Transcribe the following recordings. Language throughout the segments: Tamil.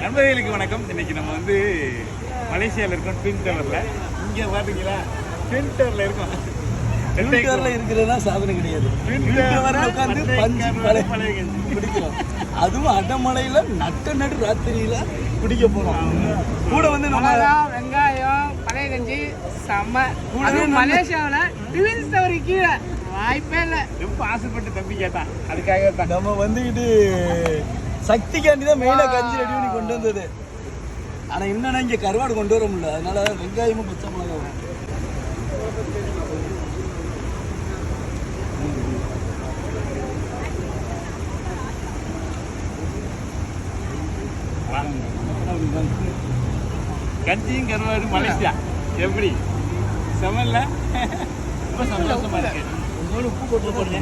நண்பர்களுக்கு வணக்கம். இன்னைக்கு நம்ம வந்து மலேசியாவில் இருக்கோம் ட்வின் டவரில் இங்கே பார்த்தீங்களா ட்வின் டவரில் இருக்கோம். ட்விட்டர்ல இருக்கிறதுனா சாதனை கிடையாது. உட்காந்து பஞ்சு கஞ்சி. குடிக்கிறோம் அதுவும் அடமலையில நட்ட நடு ராத்திரியில குடிக்க போறோம். கூட வந்து நம்ம மிளகா வெங்காயம் பழைய கஞ்சி செம்ம. அதுவும் நம்ம- மலேசியாவில் ட்வின்ஸ் டவர் கீழே. வாய்ப்பே இல்லை. ரொம்ப ஆசைப்பட்டு தம்பி கேட்டான். அதுக்காக தான் நம்ம வந்துக்கிட்டு சக்திக்காண்டி தான் மெயினா கஞ்சி ரெடி பண்ணி கொண்டு வந்தது. ஆனா என்னன்னா இங்க கருவாடு கொண்டு வர முடியல. அதனால வெங்காயமும் பச்சை மிளகாவும். கஞ்சியும் கருவாடு மலேசியா. எப்படி? செமல்ல? ரொம்ப சந்தோஷமா இருக்கு. உப்பு போட்டு போடுங்க.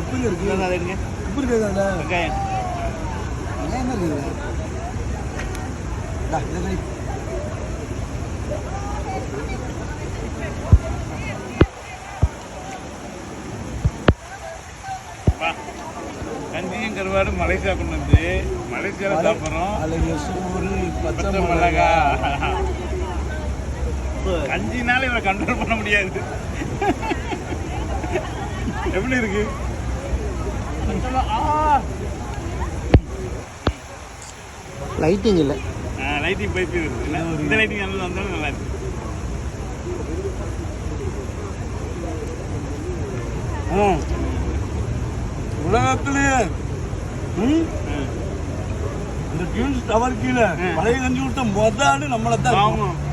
உப்பு இருக்கு. அதை எடுங்க. உப்பு இருக்குதாடா வெங்காயம். இதை வை. வா. கஞ்சியும் கருவாடு மலேசியா கொண்டு வந்து மலேசியாவில் சாப்பிட்றோம். பச்சை மிளகா. கஞ்சினால இவரை கண்ட்ரோல் பண்ண முடியாது. எப்படி இருக்கு? லைட்டிங் இல்லை லைட்டிங் பைப் இருக்கு இல்ல? இந்த லைட்டிங் நல்லா வந்தாலும் நல்லா இருக்கு ம். உலகத்திலேயே ம், ம். இந்த டியூன்ஸ் டவர் கீழே ம். பழைய கஞ்சி விட்ட மொத ஆளு நம்மளை தான் இருக்கும். ஆமா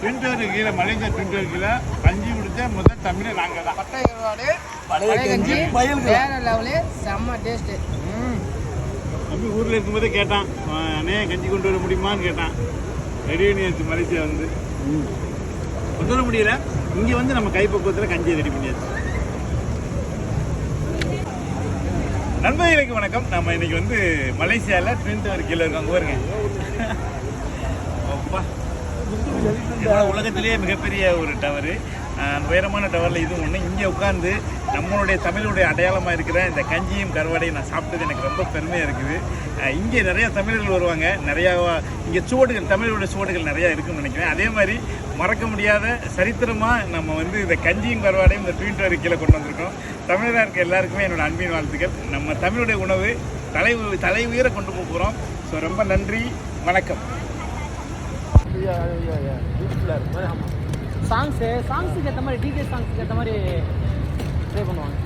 ட்வின்டர் கீழே மலேசியா ட்வின்டர் கீழே கஞ்சி குடிச்ச முதல் தமிழை நாங்கள் தான் பழைய கஞ்சி வேற லெவலு செம்ம டேஸ்ட்டு தம்பி ஊரில் இருக்கும்போதே கேட்டான் அண்ணே கஞ்சி கொண்டு வர முடியுமான்னு கேட்டான். ரெடி பண்ணியாச்சு மலேசியா வந்து. கொண்டு வர முடியல. இங்கே வந்து நம்ம கைப்பக்குவத்தில் கஞ்சியை ரெடி பண்ணியாச்சு. நண்பர்களுக்கு வணக்கம். நம்ம இன்னைக்கு வந்து மலேசியாவில் ட்வின் டவர் கீழே இருக்கோம் அங்கே பாருங்க. அப்பா. உலகத்திலேயே மிகப்பெரிய ஒரு டவரு உயரமான டவரில் இதுவும் ஒன்று இங்கே உட்காந்து நம்மளுடைய தமிழுடைய அடையாளமாக இருக்கிற இந்த கஞ்சியும் கருவாடையும் நான் சாப்பிட்டது எனக்கு ரொம்ப பெருமையாக இருக்குது. இங்கே நிறையா தமிழர்கள் வருவாங்க. நிறையா இங்கே சுவடுகள் தமிழோட சுவடுகள் நிறையா இருக்குன்னு நினைக்கிறேன். அதே மாதிரி மறக்க முடியாத சரித்திரமாக நம்ம வந்து இந்த கஞ்சியும் கருவாடையும் இந்த ட்வீட் கீழே கொண்டு வந்திருக்கோம். தமிழராக இருக்க எல்லாருக்குமே என்னோட அன்பின் வாழ்த்துக்கள். நம்ம தமிழுடைய உணவு தலை தலை உயர கொண்டு போக போகிறோம் ஸோ ரொம்ப நன்றி. வணக்கம். சாங்ஸு சாங்ஸுக்கு ஏற்ற மாதிரி டிஜே சாங்ஸுக்கு ஏற்ற மாதிரி ப்ளே பண்ணுவாங்க.